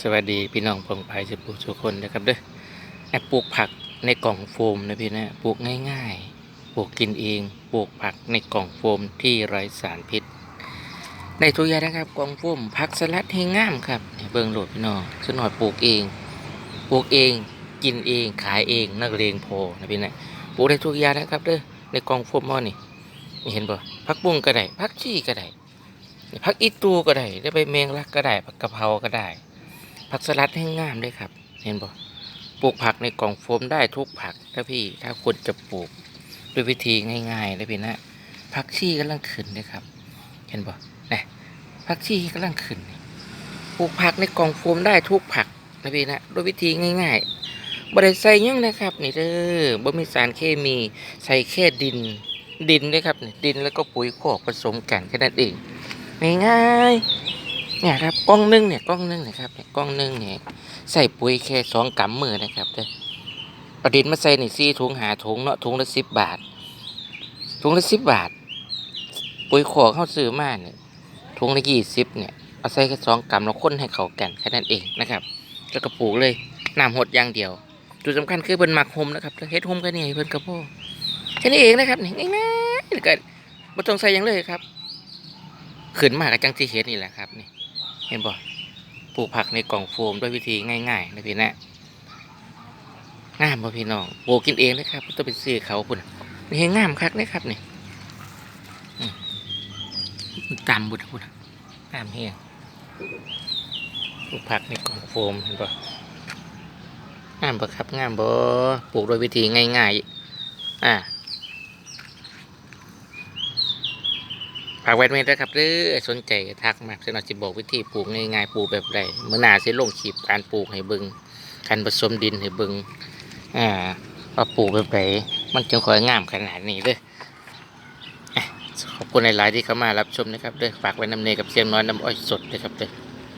สวัสดีพี่น้องพงไพสุภูทุกคนนะครับเด้อแอปลูกผักในกล่องโฟมนะพี่นะปลูกง่ายๆปลูกกินเองปลูกผักในกล่องโฟมที่ไร้สารพิษในทุกอย่างนะครับกล่องโฟมผักสลัดให้งามครับเนี่ยเบิ่งโหลดพี่น้องสนหน่อยปลูกเองปลูกเองกินเองขายเองนักเลงพอนะพี่นะปลูกได้ทุกอย่างนะครับเด้อในกล่องโฟมมอนี่นี่เห็นป่ผักบุ้งก็ได้ผักชีก็ได้ผักอีตูก็ได้ได้ใบแมงลักก็ได้ผักกะเพราก็ได้ ผักสลัดให้งามด้วยครับ เห็นบ่ปลูกผักในกล่องโฟมได้ทุกผักถ้าพี่ถ้าคนจะปลูกด้วยวิธีง่ายๆนะพี่นะผักชีกำลังขึ้นเลยครับ เห็นบ่นะผักชีกำลังขึ้นปลูกผักในกล่องโฟมได้ทุกผักนะพี่นะด้วยวิธีง่ายๆบ่ได้ใส่หยังนะครับ นี่เด้อบ่มีสารเคมีใส่แค่ดินดินด้วยครับดินแล้วก็ปุ๋ยคอกผสมกันแค่นั้นเองง่ายๆ เนี่ยครับกล้องหนึ่งเนี่ยกล้องหนึ่งนะครับเนี่ยกล้องหนึ่งเนี่ยใส่ปุ๋ยแค่สองกำมือนะครับเด้อประดิษฐ์มาใส่ในซี่ถุงหาถุงเนาะถุงละสิบบาทถุงละสิบบาท ปุ๋ยขอเข้าซื้อมาเนี่ยถุงละยี่สิบเนี่ยเอาใส่แค่สองกำแล้วคนให้เขากันแค่นั้นเองนะครับแล้วก็ปลูกเลยน้ำหดอย่างเดียว จุดสำคัญคือเพิ่นหมักโฮมนะครับเฮ็ดโฮมกันนี่เพิ่นกระโพดแค่นี้เองนะครับนี่ง่ายๆแล้วก็บ่ต้องใส่ยังเลยครับ ขึ้นมากับจังที่เฮ็ดนี่แหละครับนี่ เห็นบ่ปลูกผักในกล่องโฟมด้วยวิธีง่ายๆนะพี่นะงามบ่พี่น้องปลูกกินเองนะครับต้องไปซื้อเขาพุ่นนี่ให้งามคักนะครับนี่ตามบุตรพุ่นงามเฮียงปลูกผักในกล่องโฟมเห็นบ่งามบ่ครับงามบ่ปลูกโดยวิธีง่าย ๆ อ่า ฝากไว้ด้วยนะครับหรือสนใจทักมาเสนอจิบอกวิธีปลูกง่ายๆปลูกแบบใดเมื่อหนาสิลงคลิปการปลูกให้บึงการผสมดินให้บึงอ่าว่าปลูกแบบใดมันจึงค่อยงามขนาดนี้เด้ออะขอบคุณหลายๆที่เข้ามารับชมนะครับเด้อฝากไว้น้ำเนยกับเสียงน้อยน้ำอ้อยสดนะครับเด้อ